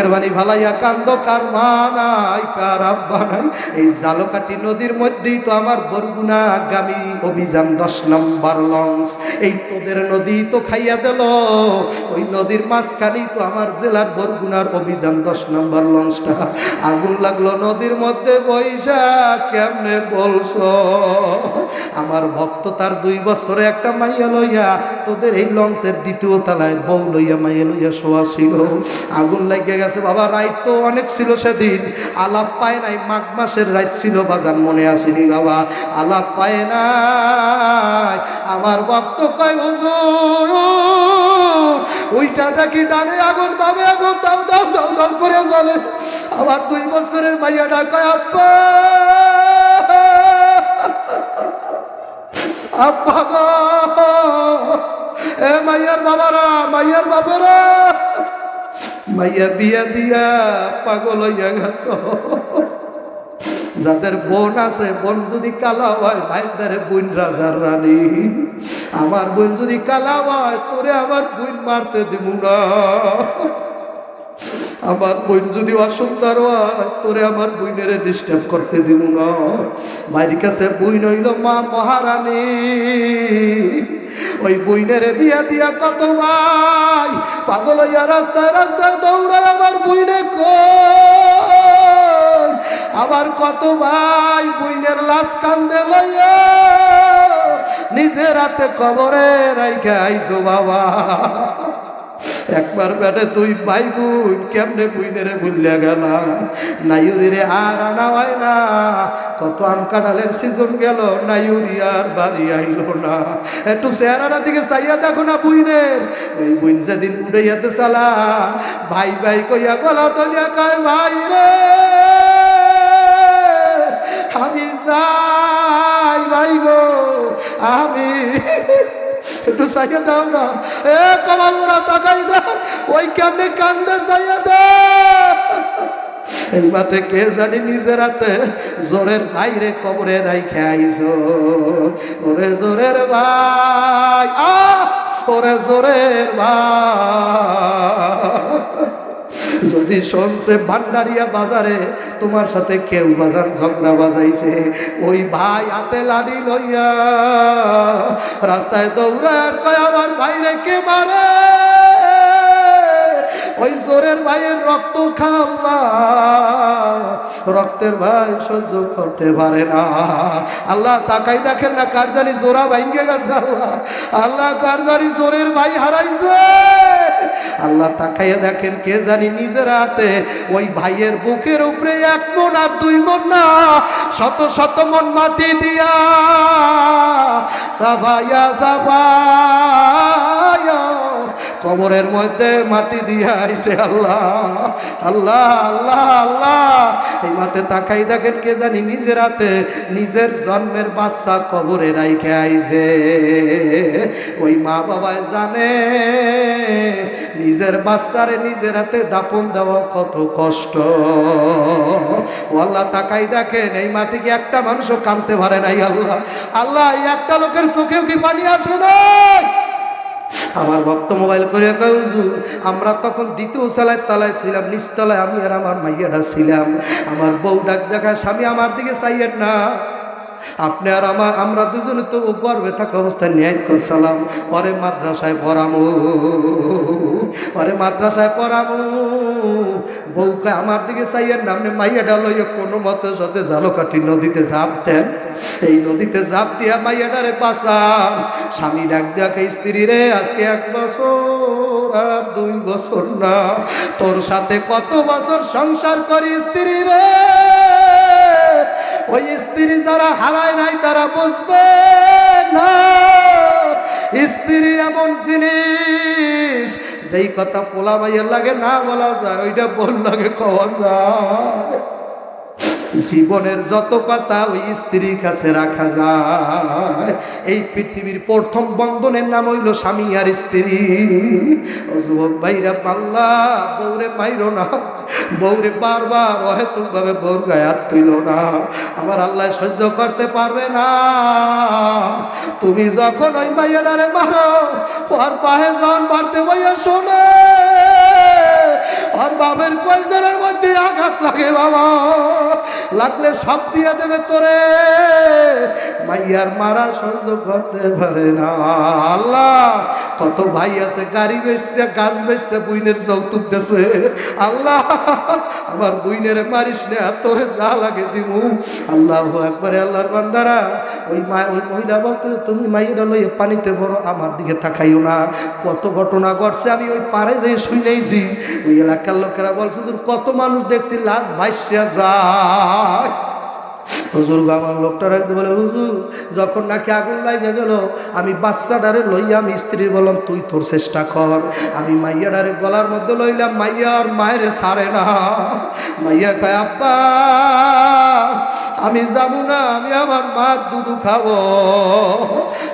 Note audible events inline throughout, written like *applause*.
চোখের বাণী ভালাইয়া কান্দ, কার মা নাই, কার আব্বা নাই। এই জালকাটি নদীর মধ্যেই তো আমার বরগুনা আগামী অভিযান, দশ নম্বর লঞ্চ। এই তোদের নদী তো খাইয়া দিল, ওই নদীর মাঝখানেই তো আমার জেলার বরগুনার অভিযান, দশ নম্বর লঞ্চটা। আগুন লাগল নদীর মধ্যে, বৈশা, কেমনে বলছো? আমার ভক্ত তার দুই বছরে একটা মাইয়া লইয়া, তোদের এই লঞ্চের দ্বিতীয় তালায় বউ লইয়া, মাইয়া লইয়া শোয়া ছিল আগুন লাগিয়ে বাবা রাইত তো অনেক ছিল সেদিন। আলাপ পায় নাই, মাঘ মাসের রাত ছিল, বাজান মনে আসেনি বাবা। আলাপ পায় নাই, আমার ভক্ত কয়, হুজুর, ওইটা দেখি ডানে আগুন পাবে আগুন, দাও দাও দাও দাও করে চলে আবার দুই বছরের মাইয়াটা কয়, আব্বা আব্বা গো, এ মাইয়ার বাবারা মাইয়ার বাবারা মাইয়া বিয়া দিয়া পাগল হইয়া গেছ। যাদের বোন আছে, বোন যদি কালা হয়, ভাইদারে বোন রাজার রানী। আমার বোন যদি কালা হয়, তোরে আমার বোন মারতে দিব না। আমার বোন যদি অসুন্দর হয়, তোরে আমার বইনের ডিস্টার্ব করতে দিব না। বাইরের কাছে বইন হইল মা মহারানী। ওই বইনের বিয়া দিয়া কত ভাই? পাগল হইয়া রাস্তায় রাস্তায় দৌড়ায় আমার বইনে আবার কত ভাই বইনের লাশ কান্দে লইয়া নিজের হাতে কবরে রাইখে আইসো বাবা। একবার বেটে তুই ভাই বোন, কেমনে বুইনে রে ভুলিয়া গেল? নাইউরি রে আর আনা হয় না। কত আম কাঁঠালের সিজন গেল, নাইউরি আর বাড়ি আইল না। একটু চেহারাটা দিকে চাইয়া দেখো না বুইনের। ওই বুইন যেদিন উড়াইয়াতে চালা, ভাই ভাই কইয়া গলা তলিয়া কয়, ভাই রে, আমি যাই ভাই গো, আমি একটু চাইয়া দাও না। এ কমাল ওরা তাকাই দাও ওই কেমনে কান্দে চাইয়া দাও জোরের বাইরে কবরে রাইখে আইছো। ওরে জোরের ভাই আ জোরের ভাই। যদি শুনছে ভান্ডারিয়া বাজারে, তোমার সাথে কেউ বাজান ঝগড়া বাজাইছে, ওই ভাই হাতে লাড়ি লইয়া রাস্তায় দৌড়ার কয়, আমার ভাইরে কে মারে? ওই জোরের ভাইয়ের রক্ত খাল্লা রক্তের ভাই সহ্য করতে পারে না। আল্লাহ তাকাই দেখেন না, কার জানি জোরা ভাইঙ্গে গেছে আল্লাহ। আল্লাহ কার জানি জোরের ভাই হারাইছে। আল্লাহ তাকাইয়া দেখেন, কে জানি নিজের হাতে ওই ভাইয়ের বুকের উপরে এক মন আর দুই মন না, শত শত মন মাটি দিয়া সাফাইয়া সাফাইয়া কবরের মধ্যে মাটি দিয়া আইছে আল্লাহ আল্লাহ আল্লাহ আল্লাহ। এই মাঠে তাকাই দেখেন কে জানি নিজের হাতে নিজের জন্মের বাচ্চা কবরে রাইখে আইছে। ওই মা বাবায় জানে নিজের বাচ্চারে নিজের হাতে দাপন দেওয়া কত কষ্ট। আল্লাহ তাকাই দেখেন, এই মাটিকে একটা মানুষও কানতে পারে নাই আল্লাহ? আল্লাহ একটা লোকের চোখেও কি পানি আসে নাই? আমার ভক্ত মোবাইল করে কয় আমরা তখন দ্বিতীয় সালায় তালায় ছিলাম, নিচতলায় আমি আর আমার মাইয়াটা ছিলাম। আমার বউ ডাক দেখা স্বামী, আমার দিকে চাইয়েন না। আপনি আর আমার, আমরা দুজনে তো গর্বে থাকা অবস্থায় ন্যায় করছিলাম। পরে মাদ্রাসায় পড়ামো পরে মাদ্রাসায় পড়ামো। বউকে আমার দিকে চাইয়ের নামনে মাইয়াটা লইয়া কোনো মতে সাথে ঝালকাঠি নদীতে ঝাঁপ দেন। এই নদীতে ঝাঁপ দিয়া মাইয়াটারে পাশাম স্বামী ডাক দেখে স্ত্রী রে, আজকে এক বছর আর দুই বছর না। তোর সাথে কত বছর সংসার করি, স্ত্রী রে? ওই স্ত্রী যারা হারায় নাই, তারা বুঝবে না। স্ত্রী এমন জিনিস, যেই কথা পোলা মাইয়ের লাগে না বলা যায়, ওইটা বল লাগে কওয়া যায়। জীবনের যত কথা ওই স্ত্রীর কাছে রাখা যায়। এই পৃথিবীর প্রথম বন্ধনের নাম হইল স্বামী আর স্ত্রী। ও যুবক পাল্লা বৌরে মাইরো না। বৌরে বারবার অহেতুক ভাবে বউর গায়ে হাত তুইল না। আমার আল্লাহ সহ্য করতে পারবে না। তুমি যখন ওই মাইয়াডারে মারো, ওর পাহে জন মারতে বইয়া শোনে। আর বাবের কলজনের মধ্যে আঘাত লাগে বাবা। লাগলে সব দিয়ে দেবে তোরে। মাইয়ার মারা সহ্য করতে পারে না। আল্লাহ, কত ভাই আছে, গাড়ি বেচছে, গাছ বেচছে, বুইনের যৌতুক দেছে। আল্লাহ, আমার বুইনের মারিস না তোরে যা লাগে দিমু। আল্লাহ একবারে আল্লাহর বান্দারা, ওই মা, ওই মহিলা বলতে, তুমি মাইয়েরা লইয়ে পানিতে বড় আমার দিকে তাকাইও না। কত ঘটনা ঘটছে, আমি ওই পারে যে শুনেছি ওই এলাকার লোকেরা বলছে যে কত মানুষ দেখছি, লাশ ভাইসা যায় হুজুর আমার লোকটা রাখতে বলে, হুজুর, যখন নাকি আগুন লাগে গেল, আমি বাচ্চাটারে লইয়া আমি স্ত্রী বললাম, তুই তোর চেষ্টা কর। আমি মাইয়াডারে গলার মধ্যে লইলাম, মাইয়া আর মায়ের সারে না। মাইয়া কয়, আব্বা, আমি যাব না, আমি আমার মার দুধু খাব।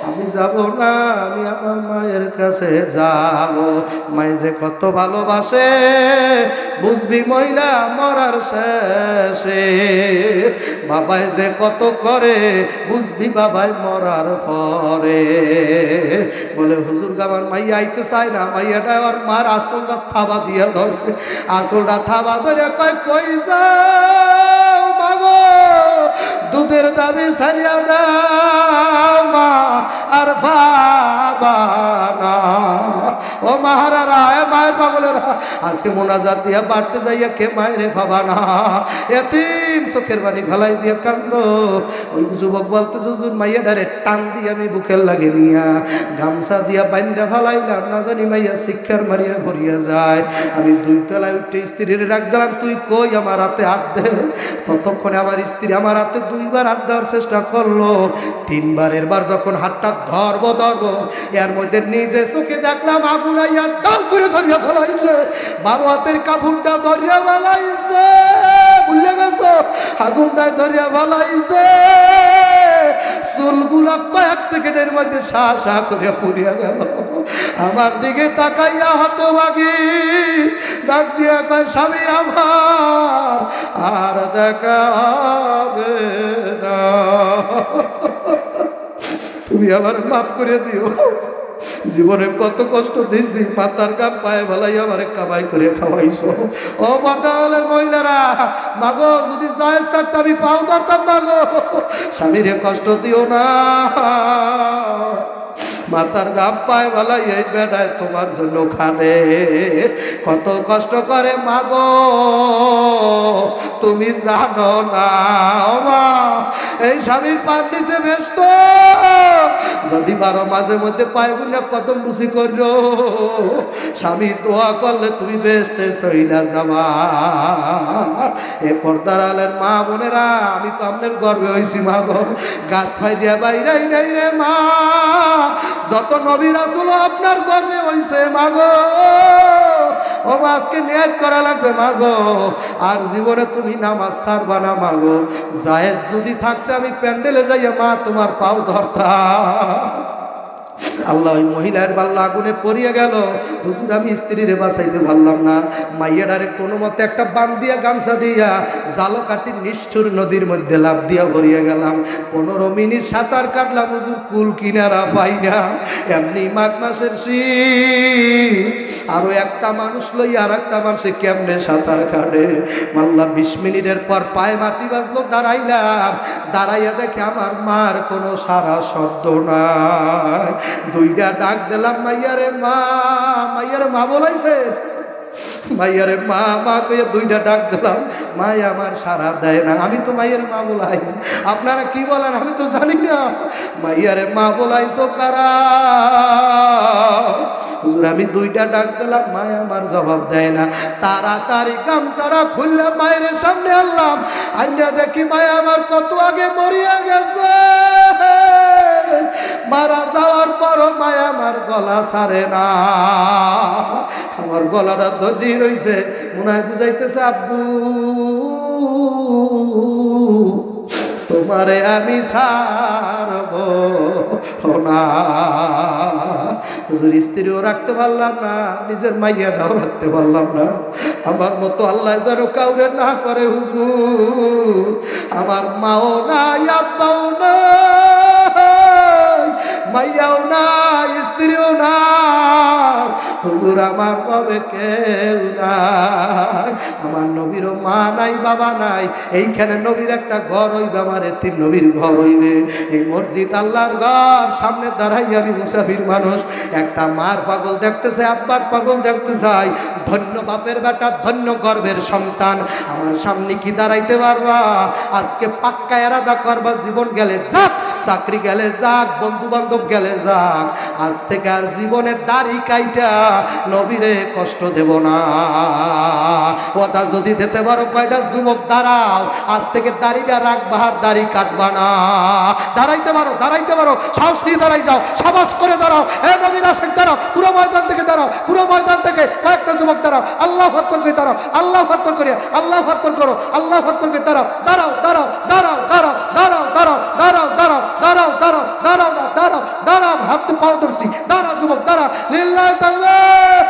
আমি যাব না, আমি আমার মায়ের কাছে যাব। মাই যে কত ভালোবাসে, বুঝবি মহিলা মরার শেষে। বাবাই যে কত করে বুঝবি বাবাই মরার পরে। বলে, হুজুর গাবার মাইয়া আইতে চায় না। মাইয়াটা আর মার আসলটা থাবা দিয়ে ধরছে। আসলটা থাবা ধরে কয়, কই যাও মাগো? দুধের দাবি সারিয়া মা, আর বাবা ও মাহারারা এ মায়ের পাগলেরা, আজকে মোনাজাত দিয়া বাড়তে যাইয়া কে মায়ের বাবা না? এতিম চোখের বাণী ভালাই দিয়া কান্দ। ওই যুবক বলতে, হুজুর, মাইয়া ডারে টান দিয়ে আমি বুকের লাগে নিয়া। গামছা দিয়া বাইন্দা ভালাইলাম, না জানি মাইয়া শিক্ষার মারিয়া ভরিয়া যায়। আমি দুই তলায় উঠে স্ত্রীর রাখ দিলাম, তুই কই আমার হাতে হাত দে? ততক্ষণে আমার স্ত্রী আমার হাতে দুইবার হাত দেওয়ার চেষ্টা করল। তিনবারের বার যখন হাতটা ধরব ধরব, এর মধ্যে নিজে চোখে দেখলাম আগুন আইয়া ডাল করে ধরিয়া ফেলাইছে। বারো হাতের কাপড়টা ধরিয়া ফেলাইছে। ভুলে গেছো? আগুনটায় ধরিয়া ফেলাইছে। চুলগুলা কয়েক সেকেন্ডের মধ্যে সা সা করে পুড়িয়া গেল। আমার দিকে তাকাইয়া হতভাগী। ডাক দিয়া কয়, স্বামী আমার, আর দেখা হবে না। তুমি আবার মাফ করে দিও। জীবনে কত কষ্ট দিছি মাতার গান পায়ে ভালাই আমার কামাই করে খাওয়াইছ। ও বর্তমানের মহিলারা, মাগো, যদি জায়েজ থাকতো আমি পাও ধরতাম, মাগো। স্বামীরে কষ্ট দিও না। মাতার গাম পায় ভালাই এই বেড়ায় তোমার জন্য খানে কত কষ্ট করে, মাগো, তুমি জানো না, মা। এই স্বামীর পার নিচে ব্যস্ত। যদি বারো মাঝে মধ্যে পায়ে গুনে কদম বুঝি করো স্বামী দোয়া করলে তুমি বেসতে সইলা যাবা এ পর্দার আলের মা বোনেরা, আমি তো আপনার গর্বে হয়েছি মা গো। গাছ ফাইজিয়া বাইরাই নাই রে মা। যত নবী রাসুল আপনার গর্বে হয়েছে মা গো। ও মা, আজকে ন্যায় করা লাগবে মা গো। আর জীবনে তুমি নামাজ ছাড়বা না মা গো। জায়েজ যদি থাকতে আমি প্যান্ডেলে যাইয়া মা তোমার পাও ধরতাম। আল্লাহ ওই মহিলার পাল্লা আগুনে পড়িয়ে গেল। হুজুর, আমি স্ত্রীরে বাঁচাইতে পারলাম না। মাইয়াডারে কোনো মতে একটা বান দিয়া গামছা দিয়া জালো কাটি নিষ্ঠুর নদীর মধ্যে লাভ দিয়া ভরিয়ে গেলাম। পনেরো মিনিট সাঁতার কাটলাম, হুজুর, কুল কিনারা পাই না। এমনি মাঘ মাসের শীত। আরও একটা মানুষ লই আর একটা মানুষে কেমনে সাঁতার কাটে? মাল্লা, বিশ মিনিটের পর পায়ে মাটি বাজলো, দাঁড়াইলাম। দাঁড়াইয়া দেখে আমার মার কোনো সারা শব্দ নাই। দুইটা ডাক দিলাম মাইয়ারে মা মাইয়ারে মা বলাইছে? মাইয়ারে মা মা কইয়া দুইটা ডাক দিলাম মাই আমার সারা দেয় না, আমি তো মাইয়ের মা বলাই। আপনারা কি বলেন, আমি তো জানি না। মাইয়ারে মা বলাইছো কারা? হুজুর, আমি দুইটা ডাক দিলাম, মায় আমার জবাব দেয় না। তাড়াতাড়ি গামছাড়া খুললে মায়ের সামনে আনলাম। আইনা দেখি মায় আমার কত আগে মরিয়া গেছে। মারা যাওয়ার পরও মায় আমার গলা সারে না। আমার গলাটা ধরি রইছে, মনে হয় বুঝাইতেছে, আব্বু, তোমারে আমি সারব না। হুজুর, স্ত্রীও রাখতে পারলাম না, নিজের মাইয়াটাও রাখতে পারলাম না। আমার মতো আল্লাহ যেন কাউরে না করে, হুজুর। আমার মাও নাই, আব্বাও নাই। মাইয়াও নাই স্ত্রীও নাই হুজুর, আমার কবে কেউ নাই। আমার নবীরও মা নাই, বাবা নাই। এইখানে নবীর একটা ঘর হইবে, আমার এতিম নবীর ঘর হইবে। এই মসজিদ আল্লাহর ঘর, সামনে দাঁড়াই আমি মুসাফির মানুষ। একটা মার পাগল দেখতে চাই আব্বার পাগল দেখতে চাই। ধন্য বাপের বেটা, ধন্য গর্বের সন্তান। আমার সামনে কি দাঁড়াইতে পারবা? আজকে পাক্কা এরাদা করবা জীবন গেলে যাক, চাকরি গেলে যাক বন্ধু বান্ধব গেলে যাক আজ থেকে আর জীবনের দাড়ি কাইটা নবীরে কষ্ট দেব না ওটা যদি দিতে পারো কয়টা যুবক দাঁড়াও আজ থেকে দাড়িটা রাখবা আর দাড়ি কাটবা না দাঁড়াইতে পারো দাঁড়াইতে পারো সাহস নিয়ে দাঁড়াই যাও সাবাস করে দাঁড়াও হে নবীন আসেন দাঁড়াও পুরো ময়দান থেকে দাঁড়াও পুরো ময়দান থেকে কয়েকটা যুবক দাঁড়াও আল্লাহ ভক্তর করে দাঁড়াও আল্লাহ ভক্তর করে আল্লাহ ভক্তর করো আল্লাহ ভক্তর করে দাঁড়াও দাঁড়াও দাঁড়াও দাঁড়াও দাঁড়াও দাঁড়াও দাঁড়াও দাঁড়াও দাঁড়াও দাঁড়াও দাঁড়াও দাঁড়াও না দাঁড়াও দাঁড়াও হাত পাও ধরছি। দাঁড়াও যুবক দাঁড়া লিল্লাহ তাকবীর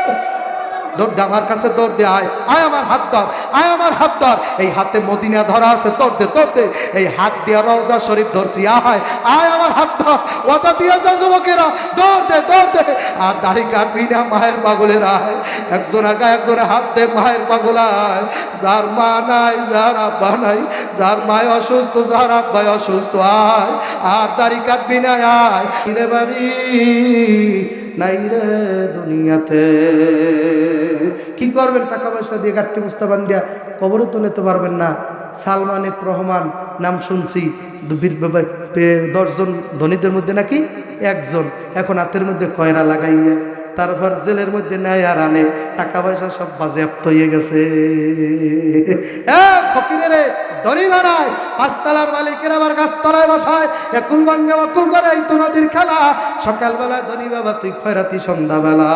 দৌড় দে, আমার কাছে দৌড় আয় আয় আমার হাত ধর, আয় আমার হাত ধর। এই হাতে মদিনা ধরা আছে দৌড় দে দৌড় দে। এই হাত দিয়ে রওজা শরীফ ধরছি, আয় আয় আমার হাত ধর। ওটা দিয়ে যা যুবকেরা দৌড় দে দৌড় দে। আর দাড়ি কাটবি না, মায়ের পাগলের আয়। একজন আগা, একজনে হাত দে, মায়ের পাগল আয়। যার মা নাই, যার আব্বা নাই, যার মায় অসুস্থ, যার আব্বাই অসুস্থ, আয়। আর দাড়ি কাটবি না, আয়। বাড়ি, নাই রে দুনিয়াতে। কি করবেন? টাকা পয়সা দিয়ে গাঠটি মুস্তাবান দিয়া কবরও তো নিতে পারবেন না। সালমান এক রহমান, নাম শুনছি দশজন ধনীদের মধ্যে নাকি একজন। এখন হাতের মধ্যে কয়রা লাগাইয়ে তারপর জেলের মধ্যে নেয় আর আনে। টাকা পয়সা সব বাজেয়াপ্ত হয়ে গেছে। ফকিরে রে দড়ি বানায়। পাঁচতলার মালিকের আবার গাছতলায় বসায়। একুল ভাঙ্গে অকুল করে তো নদীর খেলা। সকালবেলা ধনী বাবা, তুই খয়রাতি সন্ধ্যাবেলা।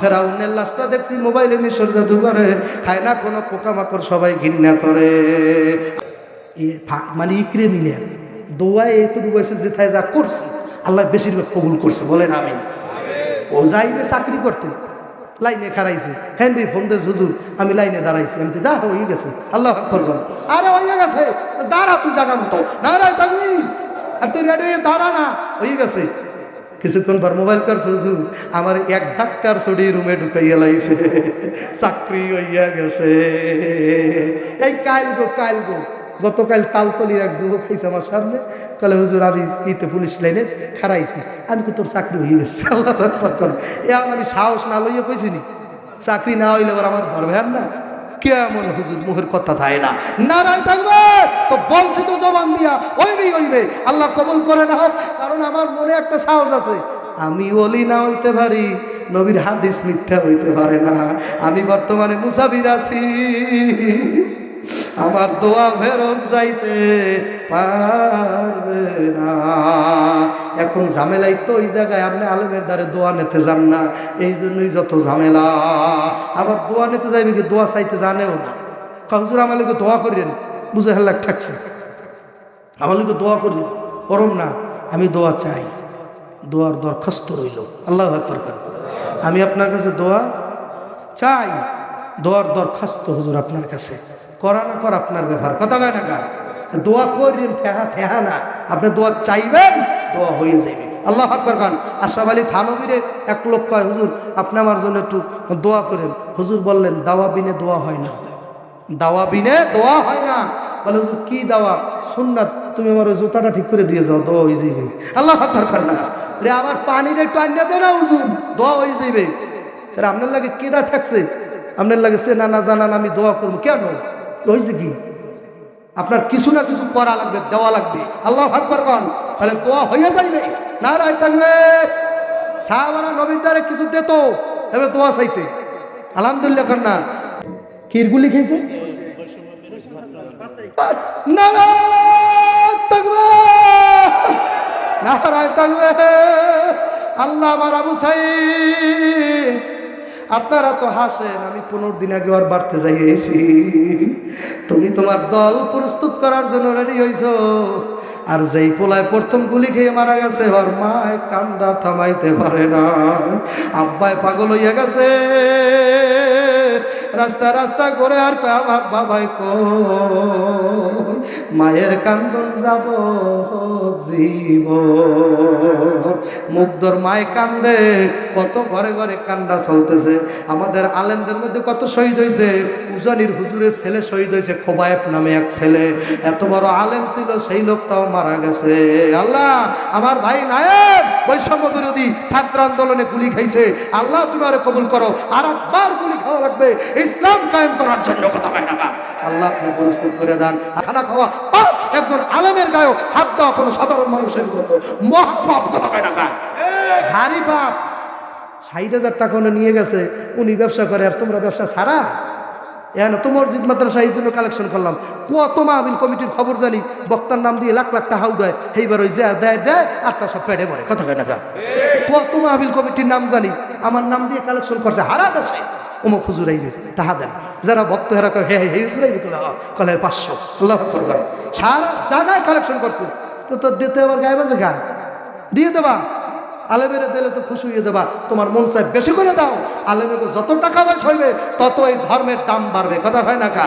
ফেরাউনের লাশটা দেখছি মোবাইলে মিশর জাদু করে। খায় না কোনো পোকামাকড়, সবাই ঘৃণা করে। মানে ইকরে মিলে দোয়ায় এইটুকু বয়সে যেথায় যা করছে, আল্লাহ বেশিরভাগ কবুল করছে, বলেন আমি ও যাই যে চাকরি করতে লাইনে খারাইছে হ্যাঁ ভাই ফোন দেশ হুজুর, আমি লাইনে দাঁড়াইছি। আমি যা হয়ে গেছে। আল্লাহ আকবর কর আরে, হয়ে গেছে। দাঁড়া তুই জায়গা মতো। দাঁড়াই থাকবি দাঁড়া না। হয়ে গেছে। কিছুক্ষণ পর মোবাইল করছে, হুজুর। আমার এক ধাক্কার ছড়ি রুমে ঢুকাইয়া লাইছে। চাকরি হইয়া গেছে। এই কাইল গো কাইল গো। গতকাল তালতলির এক যুবক খাইছে আমার সামনে কলে হুজুর, আমি ইতে পুলিশ লাইনে খারাইছি আমি কি তোর চাকরি হয়ে গেছে? *laughs* এখন আমি সাহস না লইয়া কইছি নি। চাকরি না হইলে আবার আমার ভর ভ্যান না। কেমন হুজুর মুখের কথা থাকে না। নারায় থাকবে, তো বলছি তো জবান দিয়া ওইবেই ওইবে আল্লাহ কবল করে না কারণ আমার মনে একটা সাহস আছে। আমি ওলি না হইতে পারি, নবীর হাদিস মিথ্যা হইতে পারে না। আমি বর্তমানে মুসাফির আছি। আমার দোয়া ফেরত যাইতে পারবে না। এখন ঝামেলাই তো ওই জায়গায় আপনি আলমের দ্বারে দোয়া নিতে যান না, এই জন্যই যত ঝামেলা। আবার দোয়া নিতে যাইবে কি দোয়া চাইতে জানেও না। কাহুজুর আমার লোকে দোয়া করিলেন বুঝে হেল্লাক ঠাকছে আমার লোকে দোয়া করি করম না, আমি দোয়া চাই। দোয়ার দরখাস্ত রইল। আল্লাহ। আমি আপনার কাছে দোয়া চাই। দোয়ার দরখাস্ত হুজুর আপনার কাছে। করা না কর আপনার ব্যাপার। কথা কয় না কা দোয়া করেন ঠেহা ঠেহা না। আপনি দোয়া চাইবেন, দোয়া হয়ে যাবে আল্লাহ আকবর খান আশাফ আলী থানবিরে এক লোক কয়, হুজুর, আপনি আমার জন্য একটু দোয়া করেন। হুজুর বললেন, দাওয়া বিনে দোয়া হয় না। দাওয়া বিনে দোয়া হয় না? বলে, হুজুর, কি দাওয়া? সুন্নাত, তুমি আমার ওই জুতাটা ঠিক করে দিয়ে যাও, দোয়া হয়ে যাইবে। আল্লাহ দরকার না। রে আমার পানিটা একটু আনিয়ে দে না, হুজুর, দোয়া হয়ে যাইবে। তাহলে আপনার লাগে কেডা ঠেকছে? আপনার লাগে সে না না জানান আমি দোয়া করব কেন? হয়েছে কি? আপনার কিছু না কিছু করা লাগবে, দেওয়া লাগবে। আল্লাহ ভাগবার কন, তাহলে দোয়া হয়ে যাইবে না রায় থাকবে। সাহাবারা নবীর দ্বারে কিছু দিত, এবার দোয়া চাইতে। আলহামদুলিল্লাহ কর না কিরগুলি খেয়েছে? নারায় থাকবে নারায় থাকবে। আল্লাহ আমার আবু সাইদ আপনারা তো হাসেন, আমি পনেরো দিন আগে আর বাড়তে যাইয়েছি। তুমি তোমার দল প্রস্তুত করার জন্য রেডি হইছ আর যেই পোলায় প্রথম গুলি খেয়ে মারা গেছে, ওর মায় কান্দা থামাইতে পারে না। আব্বায় পাগল হইয়া গেছে। রাস্তা রাস্তা করে আর আমার বাবাই কই? মায়ের কান্দন যাব জীব মুগ্ধর মায় কান্দে, কত ঘরে ঘরে কান্না চলতেছে। আমাদের আলেমদের মধ্যে কত শহীদ হয়েছে উজানির হুজুরের ছেলে শহীদ হয়েছে খোবায়েব নামে এক ছেলে। এত বড় আলেম ছিল, সেই লোকটাও মারা গেছে। আল্লাহ, আমার ভাই নায়েব বৈষম্য বিরোধী ছাত্র আন্দোলনে গুলি খাইছে। আল্লাহ তুমি আরে কবুল করো। আর একবার গুলি খাওয়া লাগবে। ইসলাম কায়েম করার জন্য কথা হয় না আল্লাহ, আপনি প্রস্তুত করে দেন। খানা খাওয়া পাপ একজন আলেমের গায়েও হাত দেওয়া কোনো সাধারণ মানুষের জন্য মহাপাপ কথা হয় না ভারী পাপ। ষাট হাজার টাকা নিয়ে গেছে। উনি ব্যবসা করে, আর তোমরা ব্যবসা ছাড়া? এখানে তো মসজিদ মাদ্রাসা এই জন্য কালেকশন করলাম। কত মাহবিল কমিটির খবর জানি, বক্তার নাম দিয়ে লাখ লাখ টাকা উঠায়। এইবার ওই যে, দেয় দেয় আটটা সব পেটে পড়ে কথা কয় না। কত মাহবিল কমিটির নাম জানি, আমার নাম দিয়ে কালেকশন করছে, হারা দেশে অমুক হুজুর আইবে, তাহা দেন। যারা ভক্ত, হেরা কয়, হে হে, হুজুর আইবে কলে পাঁচশো। আল্লাহ সারা জায়গায় কালেকশন করছে। তো তোর দিতে আবার গায়ে বাজে গা দিয়ে দেবা। আলেমেরে দিলে তো খুশি হয়ে দেবা তোমার মন চাই বেশি করে দাও। আলেমেকে যত টাকা পয়সা হইবে তত এই ধর্মের দাম বাড়বে। কথা হয় না কা?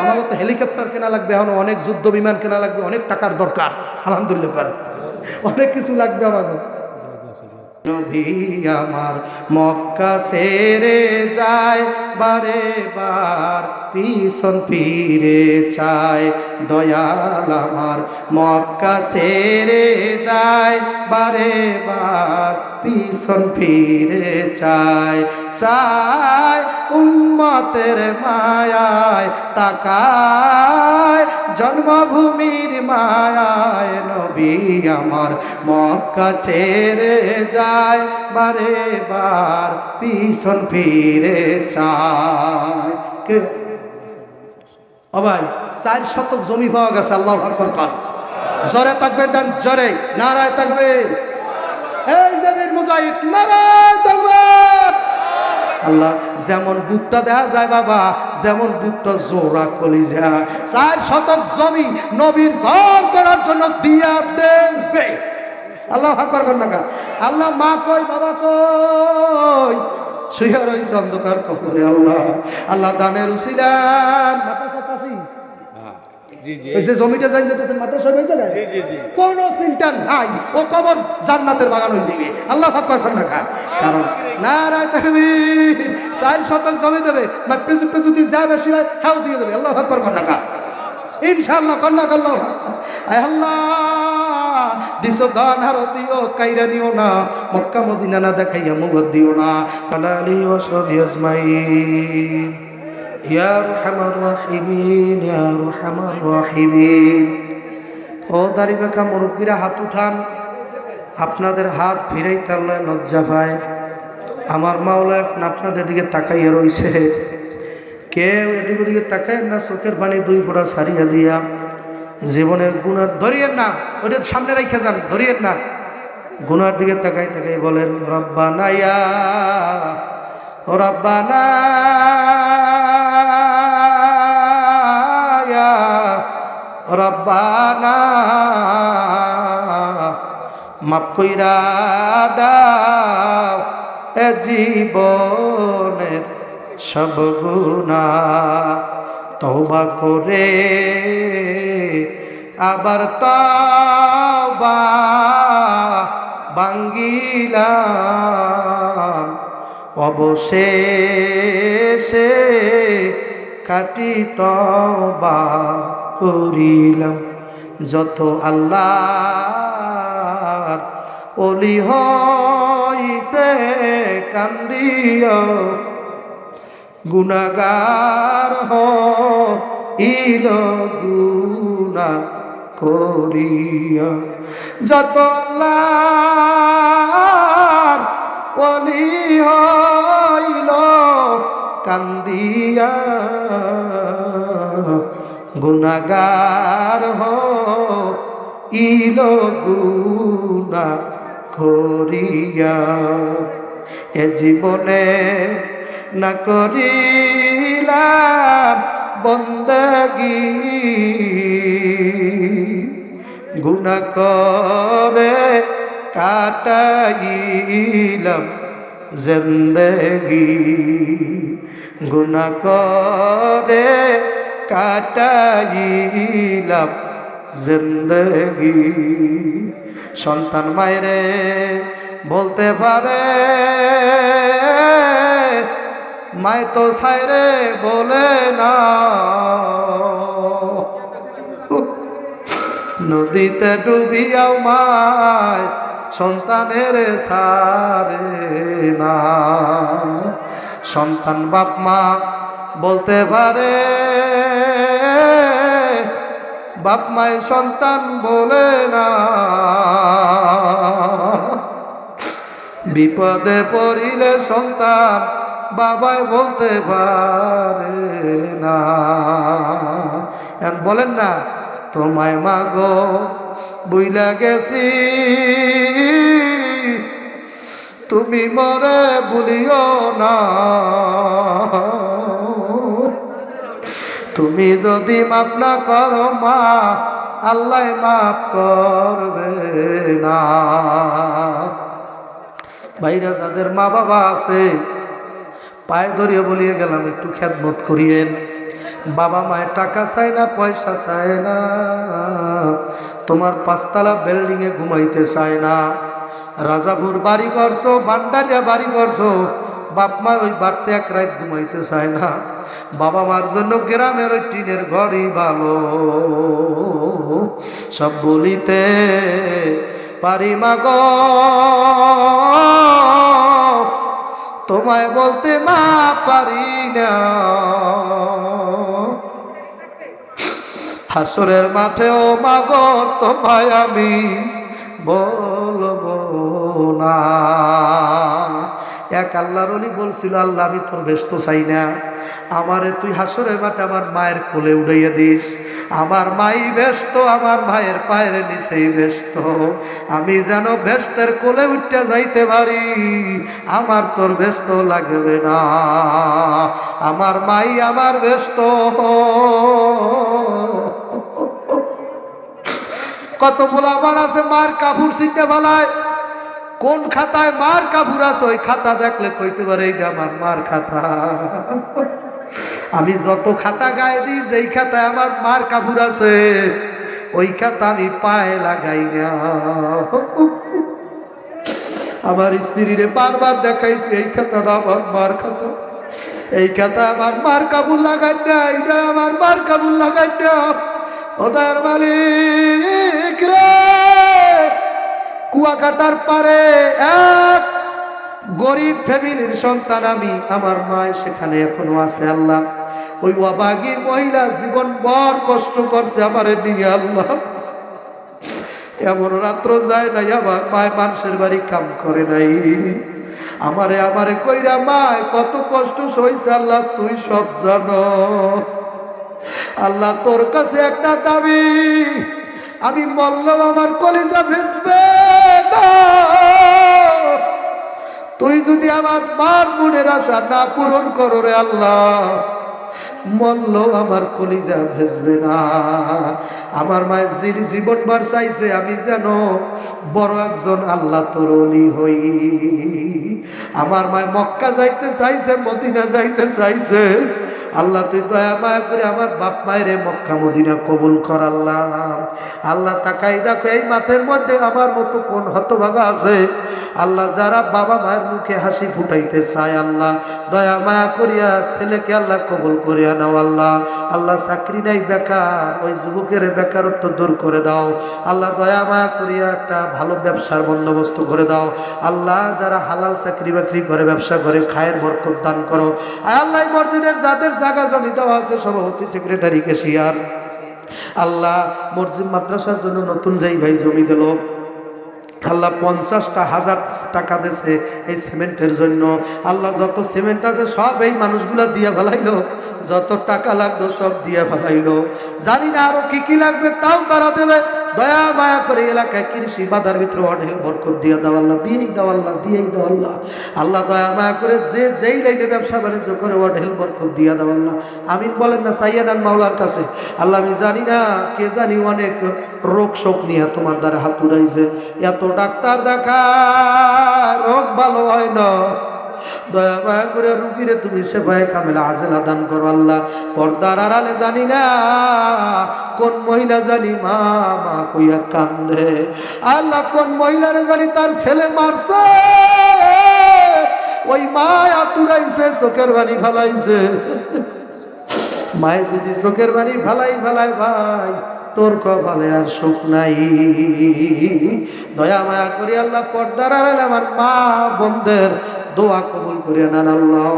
আমার মতো হেলিকপ্টার কেনা লাগবে, এখন অনেক যুদ্ধ বিমান কেনা লাগবে, অনেক টাকার দরকার। আলহামদুলিল্লাহ অনেক কিছু লাগবে আমাকে নবী আমার মক্কা সেরে যায়, বারে বার পিছন ফিরে চায়। দয়াল আমার মক্কা সেরে যায়, বারে বার পিছন ফিরে চায়। চায় উম্মতের মায়ায় তাকায়। জন্মভূমির মায়ায় নবী আমার মক্কা ছেড়ে যায়, বারে বার পিছন ফিরে চায়। ভাই, চার শতক জমি পাওয়া গেছে আল্লাহ খান জরে থাকবেন ডান জরে, নারায় থাকবে এই জমির মুজাহিদ, নারায় থাকবে আল্লাহ, যেমন বুকটা দেয়া যায় বাবা, যেমন বুকটা জোড়া খলি যায় চার শতক জমি নবীর ঘর করার জন্য দিয়া দেবে। আল্লাহ হাকর কন্যা আল্লাহ মা কই বাবা কই শুয়ে রয়েছে অন্ধকার কপুরে আল্লাহ। আল্লাহ দানের উসিলাম যে জমিটা যাই যেতেছেন মাদ্রাসা হয়ে যাবে জি জি জি। কোনো চিন্তা নাই ও কবর জান্নাতের বাগান হয়ে যাবে। আল্লাহ ফাকবার কর না কারণ না রায় তাকবীর চার শতক জমি দেবে বা পেছু পেছু দিয়ে যা বেশি হয় তাও দিয়ে দেবে। আল্লাহ ফাকবার না ইনশাআল্লাহ আল্লাহ দিস দান হারো দিও কাইরা নিও না। মক্কা মদিনা না দেখাইয়া মুগত দিও না। কালালি ও সবি ইয়া রহমান রাহিমিন ইয়া রহমান রাহিমিন ও দাড়ি বেকা মুরব্বীরা, হাত উঠান। আপনাদের হাত ফিরাই তাল্লায় লজ্জা পায়। আমার মাওলা এখন আপনাদের দিকে তাকাইয়া রইছে। কেউ এদিক ওদিকে তাকায় না, চোখের পানি দুই ফোঁটা সারিয়া দিয়া। জীবনের গুণার ধরিয়েন না ওটা সামনে রেখে যান, ধরিয়েন না। গুনার দিকে তাকাই তাকাই বলেন রব্বা নাইয়া রব্বানা মাপ কইরা দাও এ জীবনের সব গুণা তওবা করে আবার তওবা বাঙ্গিলাম অবশেষে কাটি তবা করিলাম। যত আল্লাহ অলি হইছে কান্দিও। গুণাগার হইল গুণা করিয়া যত অলি হইল কান্দিয়া গুণাগার হইল গুণা করিয়া। এ জীবনে না করিলাম বন্দগি। গুণা করে কাটাইলাম জিন্দগি। গুণা করে কাটাইলাম জিন্দগি। সন্তান মায়েরে বলতে পারে, মায় তো সাইরে বলে না। নদীতে ডুবিয়াও মায় সন্তানের সারে না। সন্তান বাপ মা বলতে পারে বাপ মায় সন্তান বলে না। বিপদে পড়িলে সন্তান বাবাই বলতে পারে না। বলেন না, তোমায় মাগো বুইলা গেছি। তুমি মরে বলিও না। তুমি যদি মাপ না করো, মা, আল্লাহ মাফ করবে না। ভাইরা, যাদের মা বাবা আছে, পায়ে ধরিয়ে বলিয়ে গেলাম, একটু খেদমত করিয়েন। বাবা মায়ের টাকা চায় না, পয়সা চায় না। তোমার পাঁচতলা বিল্ডিংয়ে ঘুমাইতে চায় না। রাজাপুর বাড়ি করছ, ভান্ডারিয়া বাড়ি করছ বাপ মা ওই বাড়তে এক রাত ঘুমাইতে চায় না। বাবা মার জন্য গ্রামের ওই টিনের ঘরই ভালো। সব বলিতে পারি মাগো তোমায় বলতে মা পারি না। হাসরের মাঠেও মাগো তোমায় আমি বলব না। এক আল্লাহর অলি বলছিল, আল্লাহ, আমি তোর ব্যস্ত চাই না। আমারে তুই হাসরে মাঠে আমার মায়ের কোলে উড়াইয়া দিস। আমার মাই ব্যস্ত, আমার মায়ের পায়ের নিচেই ব্যস্ত। আমি যেন ব্যস্তের কোলে উঠতে যাইতে পারি। আমার তোর ব্যস্ত লাগবে না। আমার মাই আমার ব্যস্ত। কত বলা আমার আছে, মার কাপড় ছিটে ফেলায়। কোন খাতায় মার কাপড় আছে, ওই খাতা দেখলে কইতে পারে এইটা আমার মার খাতা। আমি যত খাতা গায়ে দিই, যেই খাতায় আমার মার কাপড় আছে, ওই খাতা আমি পায়ে লাগাই না। আমার স্ত্রীরে বারবার দেখাইছি, এই খাতাটা আমার মার খাতা। এই খাতা আমার মার কাপড় লাগাই না এইটা আমার মার কাপড় লাগাই না। ওদের মালিক রে। কুয়াকাটার পারে এক গরিব ফ্যামিলির সন্তান আমি, আমার মায় সেখানে এখনও আছে, আল্লাহ। ওই অবাগী মহিলা জীবন বর কষ্ট করছে আমার নিয়ে, আল্লাহ। এমন রাত্র যায় নাই, আমার মায় মানুষের বাড়ি কাম করে নাই। আমারে আমারে কইরা মায় কত কষ্ট সইছে, আল্লাহ, তুই সব জানো। আল্লাহ, তোর কাছে একটা দাবি আমি মল্ল আমার কলিজা ভেসবে তুই যদি আমার মার মনের আশা না পূরণ করো রে আল্লাহ মল্ল আমার কলিজা ভেসবে না। আমার মায়ের যিনি জীবন বার চাইছে, আমি যেন বড় একজন আল্লাহ তোর অলি হই। আমার মায় মক্কা যাইতে চাইছে, মদিনা যাইতে চাইছে আল্লাহ, তুই দয়া মায়া করে আমার বাপ মায়ের মক্কা মদিনা কবুল করাল্লাম আল্লাহ। তাকাই দেখো, এই মাঠের মধ্যে আমার মতো কোন হতভাগা আছে? আল্লাহ যারা বাবা মায়ের মুখে হাসি ফুটাইতে চায় আল্লাহ, দয়া মায়া করিয়া ছেলেকে আল্লাহ কবুল করিয়া নাও আল্লাহ। আল্লাহ চাকরি নাই বেকার, ওই যুবকের বেকারত্ব দূর করে দাও। আল্লাহ দয়া মায়া করিয়া একটা ভালো ব্যবসার বন্দোবস্ত করে দাও। আল্লাহ যারা হালাল চাকরি বাকরি করে, ব্যবসা করে, খায়ের বরকত দান করো। আল্লাহ মসজিদের যাদের জায়গা জমি দেওয়া আছে, সভাপতি সেক্রেটারি কেশিয়ার আল্লাহ, মসজিদ, মাদ্রাসার জন্য নতুন যেই ভাই জমি দিল। আল্লাহ পঞ্চাশটা হাজার টাকা দিয়েছে এই সিমেন্টের জন্য। আল্লাহ যত সিমেন্ট আছে, সব এই মানুষগুলা দিয়ে ফেলাইলো। যত টাকা লাগতো সব দিয়ে ফেলাইলো। জানি না আরও কি কি লাগবে, তাও তারা দেবে। দয়া মায়া করে এলাকায় কৃষি বাধার ভিতরে অঢেল বরকত দিয়ে দাও আল্লাহ, দিয়েই দাও আল্লাহ, দিয়েই দাও আল্লাহ। আল্লাহ দয়া মায়া করে যে যেই লাইনে ব্যবসা বাণিজ্য করে অঢেল বরকত দিয়ে দাও আল্লাহ। আমিন বলেন না সাইয়ান আল মাওলার কাছে, আল্লাহ আমি জানি না, কে জানি অনেক রোগ শোক নিয়ে তোমার দ্বারা হাত উড়াইছে। এত ডাক্তার দেখা রোগ ভালো হয় না। দয়া মায়া করে রুগীরে তুমি সেবায় কামেলা আজেলা দান করো আল্লাহ। পর্দার আড়ালে জানি না কোন মহিলা জানি মা মা কইয়া কান্দে। আল্লাহ, কোন মহিলারে জানি তার ছেলে মারছে? ওই মা আতুরাইছে, চোখের বাড়ি ফালাইছে। মায়ে যদি চোখের বাড়ি ফালাই ফালাই, ভাই, তোর কপালে আর সুখ নাই। দয়া মায়া করি আল্লাহ, পর্দার আড়ালে আমার মা, বোনদের দোয়া কবুল করিয়া নেন আল্লাহ।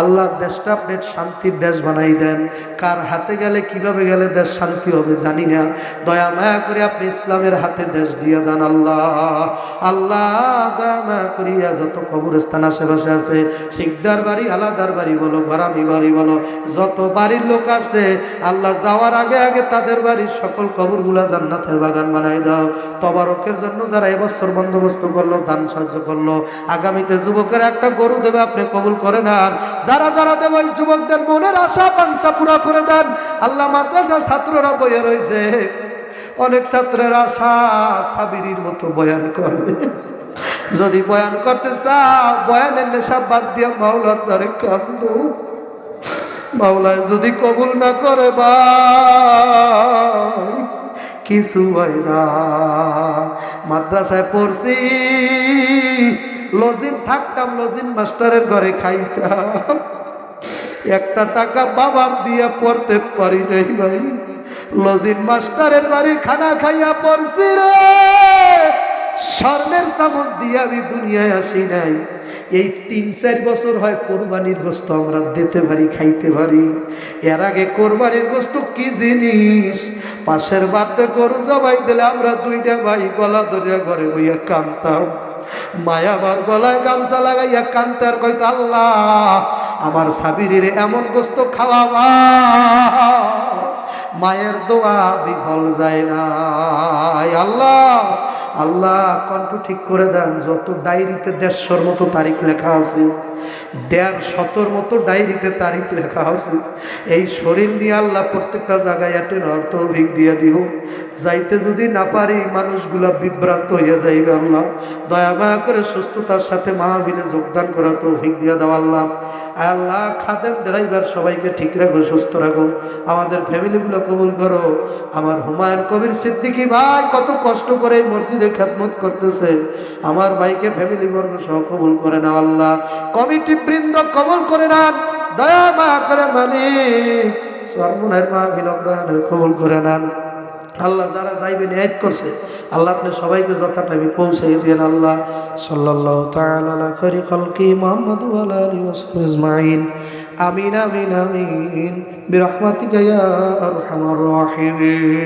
আল্লাহ দেশটা আপনি শান্তির দেশ বানাই দেন। কার হাতে গেলে কীভাবে গেলে দেশ শান্তি হবে জানি না। দয়া মায়া করে আপনি ইসলামের হাতে দেশ দিয়ে দেন আল্লাহ। আল্লাহ দয়া মায়া করিয়া যত কবরস্থান আশেপাশে আছে, শিকদার বাড়ি, আলাদার বাড়ি বলো গরামি বাড়ি বলো, যত বাড়ির লোক আসে আল্লাহ যাওয়ার আগে আগে তাদের বাড়ির সকল কবরগুলা জান্নাতের বাগান বানাই দাও। তবারকের জন্য যারা এবছর বন্দোবস্ত করল, দান সাহায্য করল, আগামীতে যুবকের একটা গরু দেবে, আপনি কবুল করে নেন যারা যারা দেব, ওই যুবকদের মনের আশা পাঞ্চা পুরা করে দেন। আল্লাহ মাদ্রাসার ছাত্ররা বইয়ে রয়েছে। অনেক ছাত্রের আশা সাবিরির মতো বয়ান করবে। যদি বয়ান করতে চাও, বয়ানের নেশা বাদ দিয়ে মাওলার দ্বারে কান্দো। মাওলায় যদি কবুল না করে বা কিছু হয় না। মাদ্রাসায় পড়ছি লজিন থাকতাম, লজিন মাস্টারের ঘরে খাইতাম। একটা টাকা বাবার দিয়ে পড়তে পারি নাই ভাই। লজিন মাস্টারের বাড়ির খানা খাইয়া পড়ছি রে। স্বর্ণের চামচ দিয়ে আমি দুনিয়ায় আসি নাই। এই তিন, চার বছর হয় কোরবানির গোস্ত আমরা দিতে পারি, খাইতে পারি। এর আগে কোরবানির গোস্ত কি জিনিস? পাশের বাড়তে গরু জবাই দিলে আমরা দুইটা ভাই গলা ধরিয়া ঘরে বইয়া কানতাম মায়া আমার গলায় গামছা লাগাইয়া কান্তার কইতো, আল্লাহ, আমার সাবিরির এমন গোস্ত খাওয়াবা। মায়ের দোয়া বিফল যায় না আল্লাহ আল্লাহ কণ্ঠ ঠিক করে দেন, যত ডায়েরিতে দেড়শোর মতো তারিখ লেখা আছে দেড় শতর মতো ডায়েরিতে তারিখ লেখা আছে, এই শরীর নিয়ে আল্লাহ প্রত্যেকটা জায়গায় একটা অর্থ অভিক দিয়ে দিও। যাইতে যদি না পারি, মানুষগুলা বিভ্রান্ত হয়ে যাইবে আল্লাহ। দয়া মায়া করে সুস্থতার সাথে মাহবিলে যোগদান করা তো অভিক দিয়ে দেওয়া আল্লাহ। আল্লাহ, খাদেম ড্রাইভার সবাইকে ঠিক রাখো, সুস্থ রাখো। আমাদের ফ্যামিলিগুলো কবুল করো। আমার হুমায়ুন কবির সিদ্দিকি ভাই কত কষ্ট করে এই মসজিদে খেদমত করতেছে। আমার ভাইকে ফ্যামিলি বর্গ সহ কবুল করে না আল্লাহ। কমিটি বৃন্দ কবুল করে নেন। দয়া মায়া করে মালিক। সর্বনের মা বিলগ্রহণের কবুল করে নেন। আল্লাহ যারা যাইবে নিয়াত করছে, আল্লাহ আপনি সবাইকে যথা টাইমে পৌঁছে দিয়েন আল্লাহ। সাহবিহি আজমাইন। আমিন আমিন আমিন। বিরহমাতিকা ইয়া আরহামার রাহিমিন।